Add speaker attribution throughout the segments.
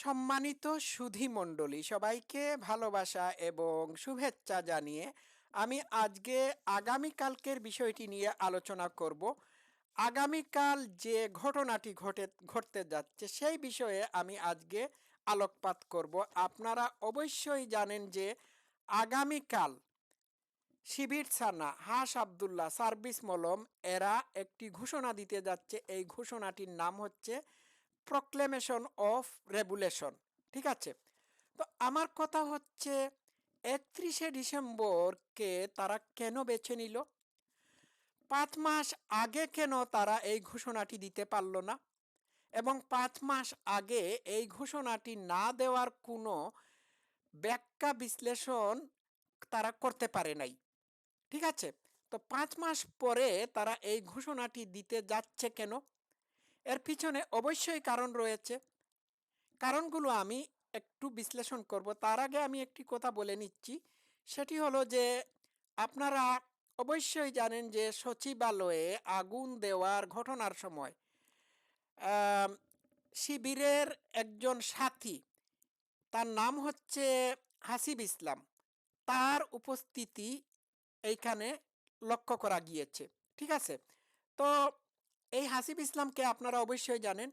Speaker 1: সম্মানিত সুধী মণ্ডলী, সবাইকে ভালোবাসা এবং শুভেচ্ছা জানিয়ে আমি আজকে আগামীকালকের বিষয়টি নিয়ে আলোচনা করব। আগামীকাল যে ঘটনাটি ঘটে, ঘটতে যাচ্ছে সেই বিষয়ে আমি আজকে আলোকপাত করব। আপনারা অবশ্যই জানেন যে আগামীকাল শিবির সানা হাস আবদুল্লাহ সার্ভিস মলম এরা একটি ঘোষণা দিতে যাচ্ছে। এই ঘোষণাটির নাম হচ্ছে প্রক্লেমেশন অফ রেগুলেশন ঠিক আছে? তো আমার কথা হচ্ছে, একত্রিশে ডিসেম্বরকে তারা কেন বেছে নিল? পাঁচ মাস আগে কেন তারা এই ঘোষণাটি দিতে পারল না? এবং পাঁচ মাস আগে এই ঘোষণাটি না দেওয়ার কোনো ব্যাখ্যা বিশ্লেষণ তারা করতে পারে নাই, ঠিক আছে? তো পাঁচ মাস পরে তারা এই ঘোষণাটি দিতে যাচ্ছে কেন? এর পিছনে অবশ্যই কারণ রয়েছে। কারণগুলো আমি একটু বিশ্লেষণ করব। তার আগে আমি একটি কথা বলে নিচ্ছি। সেটি হলো যে, আপনারা অবশ্যই জানেন যে, সচিবালয়ে আগুন দেওয়ার ঘটনার সময় শিবিরের একজন সাথী, তার নাম হচ্ছে হাসিব ইসলাম, তার উপস্থিতি এইখানে লক্ষ্য করা গিয়েছে। ঠিক আছে? তো এই হাসিব ইসলামকে আপনারা অবশ্যই জানেন,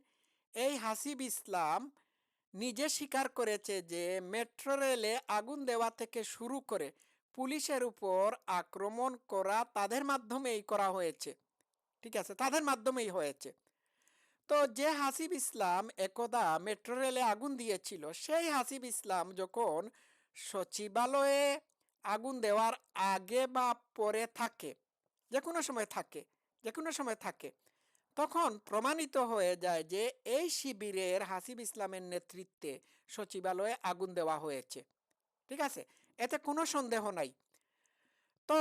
Speaker 1: এই হাসিব ইসলাম নিজে স্বীকার করেছে যে মেট্রো রেলে আগুন দেওয়া থেকে শুরু করে পুলিশের উপর আক্রমণ করা তাদের মাধ্যমেই করা হয়েছে, ঠিক আছে? তাদের মাধ্যমেই হয়েছে। তো যে হাসিব ইসলাম একদা মেট্রো রেলে আগুন দিয়েছিল, সেই হাসিব ইসলাম যখন সচিবালয়ে আগুন দেওয়ার আগে বা পরে থাকে যে কোনো সময় থাকে যে কোনো সময় থাকে তখন প্রমাণিত হয়ে যায় যে এই শিবিরের হাসিব ইসলামের নেতৃত্বে সচিবালয়ে আগুন দেওয়া হয়েছে। ঠিক আছে? এতে কোনো সন্দেহ নাই। তো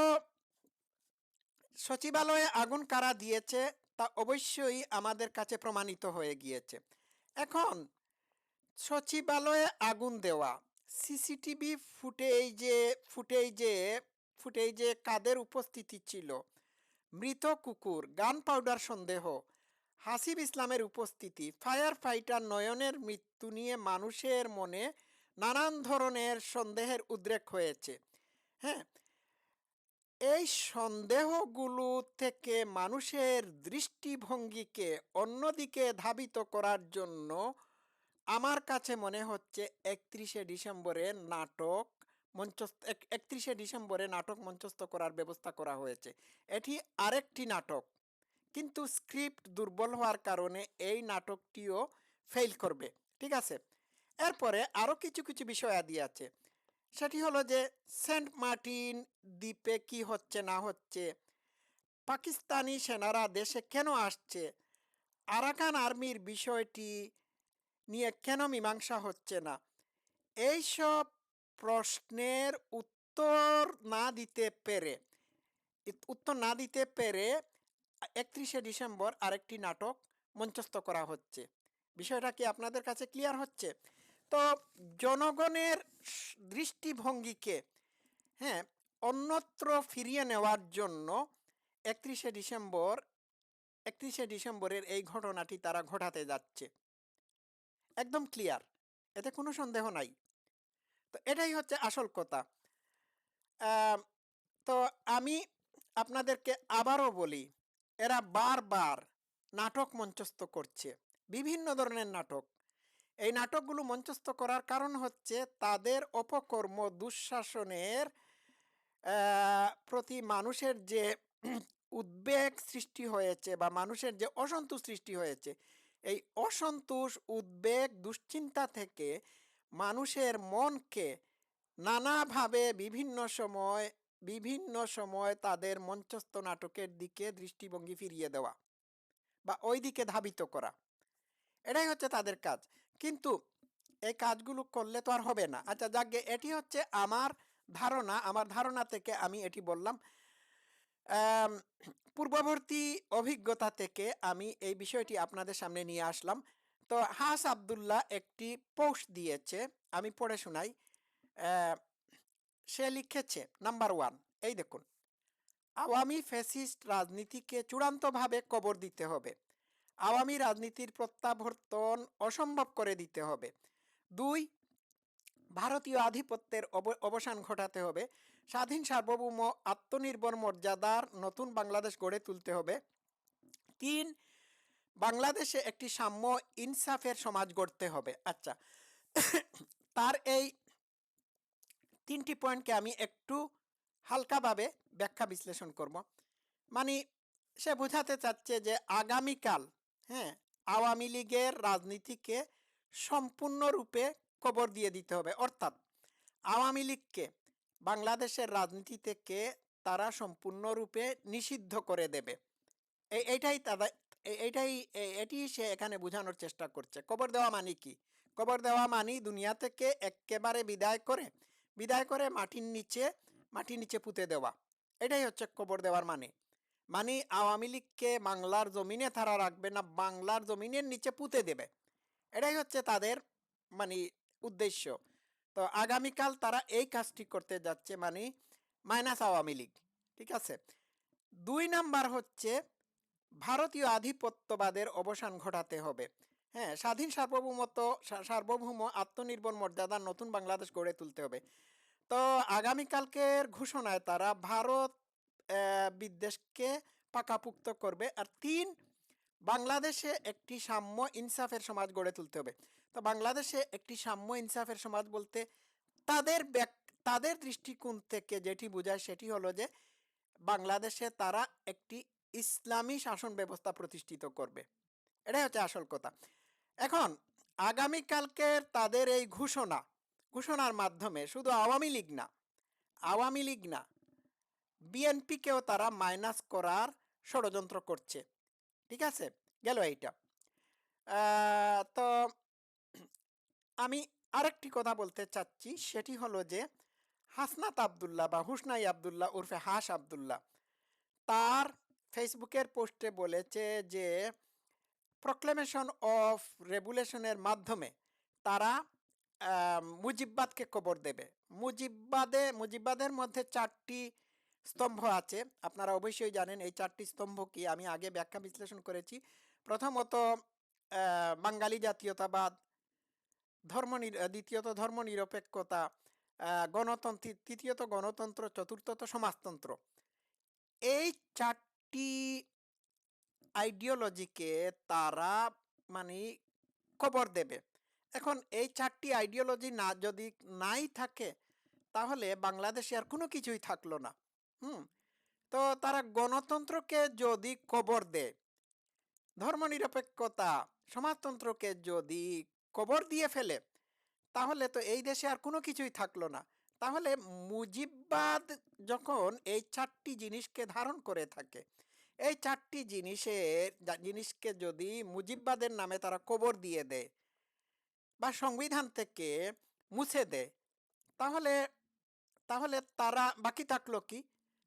Speaker 1: সচিবালয়ে আগুন কারা দিয়েছে তা অবশ্যই আমাদের কাছে প্রমাণিত হয়ে গিয়েছে। এখন সচিবালয়ে আগুন দেওয়া, সিসিটিভি ফুটেজে ফুটেজে ফুটেজে কাদের উপস্থিতি ছিল? মৃত কুকুর, গান পাউডার সন্দেহ হাসিব ইসলামের উপস্থিতি ফায়ার ফাইটার নয়নের মৃত্যু নিয়ে মানুষের মনে নানান ধরনের সন্দেহের উদ্রেক হয়েছে। হ্যাঁ এই সন্দেহগুলো থেকে মানুষের দৃষ্টিভঙ্গিকে অন্যদিকে ধাবিত করার জন্য আমার কাছে মনে হচ্ছে একত্রিশে ডিসেম্বরে নাটক মঞ্চস্থ একত্রিশে ডিসেম্বরে নাটক মঞ্চস্থ করার ব্যবস্থা করা হয়েছে। এটি আরেকটি নাটক। কিন্তু স্ক্রিপ্ট দুর্বল হওয়ার কারণে এই নাটকটিও ফেল করবে, ঠিক আছে? এরপরে আরও কিছু কিছু বিষয় আদি আছে। সেটি হলো যে সেন্ট মার্টিন দ্বীপে কি হচ্ছে, না হচ্ছে, পাকিস্তানি সেনারা দেশে কেন আসছে, আরাকান আর্মির বিষয়টি নিয়ে কেন মীমাংসা হচ্ছে না এইসব প্রশ্নের উত্তর না দিতে পেরে, উত্তর না দিতে পেরে একত্রিশে ডিসেম্বর আরেকটি নাটক মঞ্চস্থ করা হচ্ছে। বিষয়টা কি আপনাদের কাছে ক্লিয়ার হচ্ছে? তো জনগণের দৃষ্টিভঙ্গিকে হ্যাঁ অন্যত্র ফিরিয়ে নেওয়ার জন্য একত্রিশে ডিসেম্বর, একত্রিশে ডিসেম্বরের এই ঘটনাটি তারা ঘটাতে যাচ্ছে। একদম ক্লিয়ার, এতে কোনো সন্দেহ নাই। তো এটাই হচ্ছে আসল কথা। তো আমি আপনাদেরকে আবারও বলি এরা বারবার নাটক মঞ্চস্থ করছে, বিভিন্ন ধরনের নাটক। এই নাটকগুলো মঞ্চস্থ করার কারণ হচ্ছে তাদের অপকর্ম, দুঃশাসনের প্রতি মানুষের যে উদ্বেগ সৃষ্টি হয়েছে বা মানুষের যে অসন্তোষ সৃষ্টি হয়েছে, এই অসন্তোষ, উদ্বেগ, দুশ্চিন্তা থেকে মানুষের মনকে নানাভাবে বিভিন্ন সময় বিভিন্ন সময় তাদের মঞ্চস্থ নাটকের দিকে দৃষ্টিভঙ্গি ফিরিয়ে দেওয়া বা ওই দিকে ধাবিত করা। এটাই হচ্ছে তাদের কাজ। কিন্তু এই কাজগুলো করলে তো আর হবে না। আচ্ছা যাকে এটি হচ্ছে আমার ধারণা আমার ধারণা থেকে আমি এটি বললাম পূর্ববর্তী অভিজ্ঞতা থেকে আমি এই বিষয়টি আপনাদের সামনে নিয়ে আসলাম। তো হাস আবদুল্লাহ একটি পোস্ট দিয়েছে, আমি পড়ে শোনাই। সে লিখেছে, নাম্বার ওয়ান, এই দেখুন, আওয়ামী ফ্যাসিস্ট রাজনীতিকে চূড়ান্তভাবে কবর দিতে হবে। আওয়ামী রাজনীতির প্রত্যাবর্তন অসম্ভব করে দিতে হবে। দুই, ভারতীয় আধিপত্যের অব- অবসান ঘটাতে হবে। স্বাধীন সার্বভৌম আত্মনির্ভর মর্যাদার নতুন বাংলাদেশ গড়ে তুলতে হবে। তিন, বাংলাদেশে একটি সাম্য ইনসাফের সমাজ গড়তে হবে। আচ্ছা তার এই তিনটি পয়েন্টকে আমি একটু হালকাভাবে ব্যাখ্যা বিশ্লেষণ করব। মানে সে বোঝাতে চাচ্ছে যে আগামীকাল হ্যাঁ আওয়ামী লীগের রাজনীতিকে সম্পূর্ণরূপে কবর দিয়ে দিতে হবে। অর্থাৎ আওয়ামী লীগকে, বাংলাদেশের রাজনীতি থেকে তারা সম্পূর্ণরূপে নিষিদ্ধ করে দেবে। এই- এইটাই তাদের এইটাই এটি সে এখানে বোঝানোর চেষ্টা করছে। কবর দেওয়া মানে কি? কবর দেওয়া মানে দুনিয়া থেকে একেবারে বিদায় করে বিদায় করে মাটির নিচে মাটির নিচে পুঁতে দেওয়া। এটাই হচ্ছে কবর দেওয়ার মানে। মানে আওয়ামী লীগকে বাংলার জমিনে তারা রাখবে না, বাংলার জমিনের নিচে পুঁতে দেবে। এটাই হচ্ছে তাদের মানে উদ্দেশ্য। তো আগামীকাল তারা এই কাজটি করতে যাচ্ছে মানে মাইনাস আওয়ামী লীগ, ঠিক আছে? দুই নাম্বার হচ্ছে ভারতীয় আধিপত্যবাদের অবসান ঘটাতে হবে। হ্যাঁ স্বাধীন সার্বভৌমত্ব সার্বভৌম আত্মনির্ভর মর্যাদার নতুন বাংলাদেশ গড়ে তুলতে হবে। তো আগামীকালকের ঘোষণায় তারা ভারত বিদ্বেষকে পাকাপুক্ত করবে আর তিন, বাংলাদেশে একটি সাম্য ইনসাফের সমাজ গড়ে তুলতে হবে। তো বাংলাদেশে একটি সাম্য ইনসাফের সমাজ বলতে তাদের ব্যাক- তাদের দৃষ্টিকোণ থেকে যেটি বোঝায় সেটি হলো যে বাংলাদেশে তারা একটি ইসলামী শাসন ব্যবস্থা প্রতিষ্ঠিত করবে। এটাই হচ্ছে আসল কথা। এখন আগামীকালকের তাদের এই ঘোষণা, ঘোষণার মাধ্যমে শুধু আওয়ামী লীগ না, আওয়ামী লীগ না, বিএনপিকেও তারা মাইনাস করার ষড়যন্ত্র করছে। ঠিক আছে? গেল এইটা। তো আমি আরেকটি কথা বলতে চাচ্ছি, সেটি হলো যে হাসনাত আবদুল্লাহ বা হুসনাই আবদুল্লাহ উর্ফে হাস আবদুল্লাহ, তার ফেসবুকের পোস্টে বলেছে যে প্রক্লেমেশন অফ রেগুলেশনের মাধ্যমে তারা মুজিববাদকে কবর দেবে। মুজিববাদে, মুজিববাদের মধ্যে চারটি স্তম্ভ আছে। আপনারা অবশ্যই জানেন এই চারটি স্তম্ভ কি, আমি আগে ব্যাখ্যা বিশ্লেষণ করেছি। প্রথমত বাঙালি জাতীয়তাবাদ, ধর্ম দ্বিতীয়ত ধর্ম নিরপেক্ষতা গণতন্ত্র, তৃতীয়ত গণতন্ত্র, চতুর্থত সমাজতন্ত্র। এই চারটি আইডিওলজিকে তারা মানে কবর দেবে। এখন এই চারটি আইডিওলজি না, যদি নাই থাকে, তাহলে বাংলাদেশে আর কোনো কিছুই থাকল না। হুম? তো তারা গণতন্ত্রকে যদি কবর দেয়, ধর্মনিরপেক্ষতা, সমাজতন্ত্রকে যদি কবর দিয়ে ফেলে, তাহলে তো এই দেশে আর কোনো কিছুই থাকল না। তাহলে মুজিববাদ যখন এই চারটি জিনিসকে ধারণ করে থাকে এই চারটি জিনিসের জিনিসকে যদি মুজিববাদের নামে তারা কবর দিয়ে দেয় বা সংবিধান থেকে মুছে দেয়, তাহলে তাহলে তারা, বাকি থাকল কি?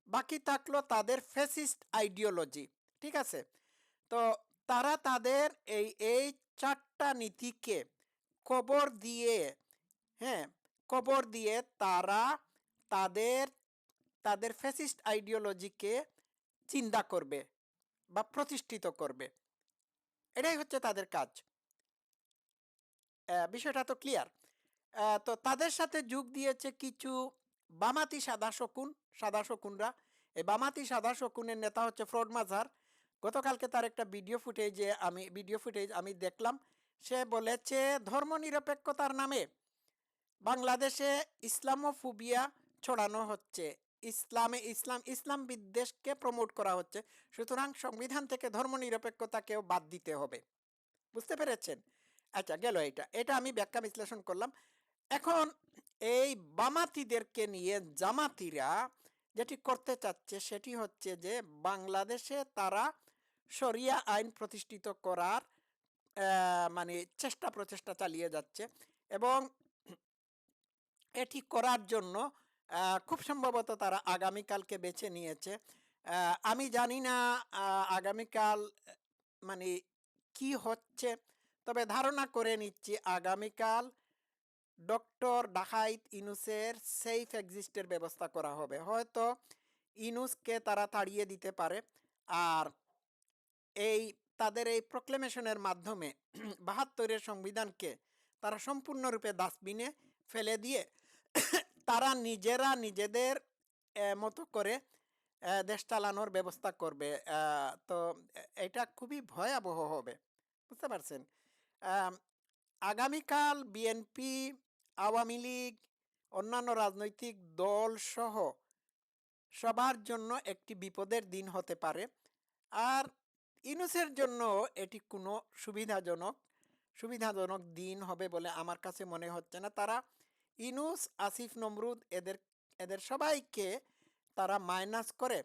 Speaker 1: বাকি থাকল তাদের ফেসিস্ট আইডিওলজি, ঠিক আছে? তো তারা তাদের এই এই চারটা নীতিকে কবর দিয়ে হ্যাঁ কবর দিয়ে তারা তাদের তাদের ফেসিস্ট আইডিওলজিকে চিন্তা করবে বা প্রতিষ্ঠিত করবে। এটাই হচ্ছে তাদের কাজ। বিষয়টা তো ক্লিয়ার তো তাদের সাথে যোগ দিয়েছে কিছু বামাতি সাদা শকুন, সাদা শকুনরা। এই বামাতি সাদা শকুনের নেতা হচ্ছে ফ্রড মাঝার গতকালকে তার একটা ভিডিও ফুটেজে আমি, ভিডিও ফুটেজ আমি দেখলাম। সে বলেছে, ধর্মনিরপেক্ষতার নামে বাংলাদেশে ইসলামোফোবিয়া ছড়ানো হচ্ছে। ইসলামে, ইসলাম ইসলাম বিদ্বেষকে প্রমোট করা হচ্ছে। সুতরাং সংবিধান থেকে ধর্মনিরপেক্ষতাকেও বাদ দিতে হবে। বুঝতে পেরেছেন? আচ্ছা গেল এটা এটা আমি ব্যাখ্যা বিশ্লেষণ করলাম। এখন এই বামাতিদেরকে নিয়ে জামাতিরা যেটি করতে চাচ্ছে সেটি হচ্ছে যে বাংলাদেশে তারা শরিয়া আইন প্রতিষ্ঠিত করার মানে চেষ্টা প্রচেষ্টা চালিয়ে যাচ্ছে এবং এটি করার জন্য খুব সম্ভবত তারা আগামীকালকে বেছে নিয়েছে। আমি জানি না আগামীকাল মানে কি হচ্ছে, তবে ধারণা করে নিচ্ছি আগামীকাল ডক্টর ডাকাইত ইনুসের সেফ এক্সিস্টের ব্যবস্থা করা হবে। হয়তো ইনুসকে তারা তাড়িয়ে দিতে পারে। আর এই, তাদের এই প্রক্লেমেশনের মাধ্যমে বাহাত্তরের সংবিধানকে তারা সম্পূর্ণরূপে ডাস্টবিনে ফেলে দিয়ে তারা নিজেরা নিজেদের মতো করে দেশ চালানোর ব্যবস্থা করবে। তো এটা খুবই ভয়াবহ হবে। বুঝতে পারছেন? আগামীকাল বিএনপি, আওয়ামী লীগ, অন্যান্য রাজনৈতিক দল সহ সবার জন্য একটি বিপদের দিন হতে পারে। আর ইনুসের জন্য এটি কোনো সুবিধাজনক সুবিধাজনক দিন হবে বলে আমার কাছে মনে হচ্ছে না। তারা ইনুস, আসিফ, নমরুদ এদের এদের সবাইকে তারা মাইনাস করে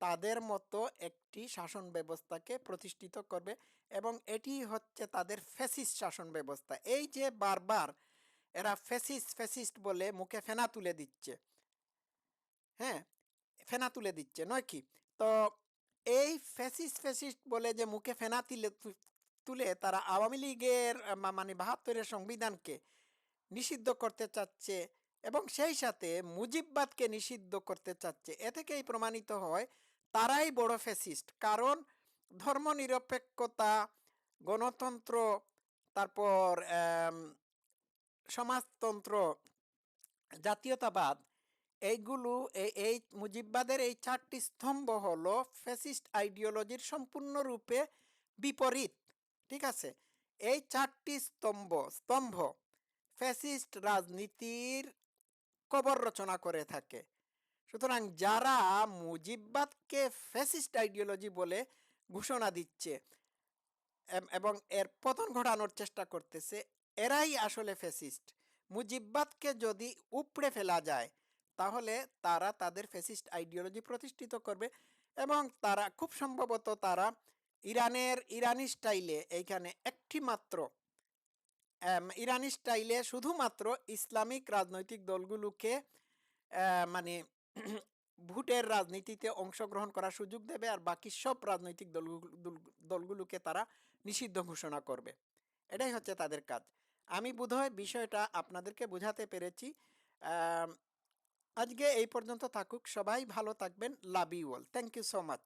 Speaker 1: তাদের মতো একটি শাসন ব্যবস্থাকে প্রতিষ্ঠিত করবে এবং এটি হচ্ছে তাদের ফেসিস্ট শাসন ব্যবস্থা। এই যে বারবার এরা ফেসিস্ট ফেসিস্ট বলে মুখে ফেনা তুলে দিচ্ছে হ্যাঁ? ফেনা তুলে দিচ্ছে, নয় কি? তো এই ফ্যাসিস্ট ফ্যাসিস্ট বলে যে মুখে ফেনা তুলে তুলে তারা আওয়ামী লীগের মানে বাহাত্তরের সংবিধানকে নিষিদ্ধ করতে চাচ্ছে এবং সেই সাথে মুজিববাদকে নিষিদ্ধ করতে চাচ্ছে। এ থেকেই প্রমাণিত হয় তারাই বড় ফ্যাসিস্ট। কারণ ধর্মনিরপেক্ষতা, গণতন্ত্র, তারপর সমাজতন্ত্র, জাতীয়তাবাদ, এইগুলো এই মুজিববাদের এই চারটি স্তম্ভ হলো ফ্যাসিস্ট আইডিওলজির সম্পূর্ণরূপে বিপরীত। ঠিক আছে? এই চারটি স্তম্ভ স্তম্ভ ফ্যাসিস্ট রাজনীতির কবর রচনা করে থাকে। সুতরাং যারা মুজিববাদকে ফ্যাসিস্ট আইডিওলজি বলে ঘোষণা দিচ্ছে, এবং এর পতন ঘটানোর চেষ্টা করতেছে, এরাই আসলে ফ্যাসিস্ট। মুজিববাদকে যদি উপড়ে ফেলা যায়, তাহলে তারা তাদের ফ্যাসিস্ট আইডিওলজি প্রতিষ্ঠিত করবে, এবং তারা, খুব সম্ভবত তারা ইরানের ইরানি স্টাইলে এইখানে একটি মাত্র ইরানি স্টাইলে শুধুমাত্র ইসলামিক রাজনৈতিক দলগুলোকে মানে ভোটের রাজনীতিতে অংশগ্রহণ করার সুযোগ দেবে আর বাকি সব রাজনৈতিক দলগুলো দলগুলোকে তারা নিষিদ্ধ ঘোষণা করবে। এটাই হচ্ছে তাদের কাজ। আমি বোধহয় বিষয়টা আপনাদেরকে বোঝাতে পেরেছি। আজকে এই পর্যন্ত থাকুক। সবাই ভালো থাকবেন। Love you all. Thank you so much.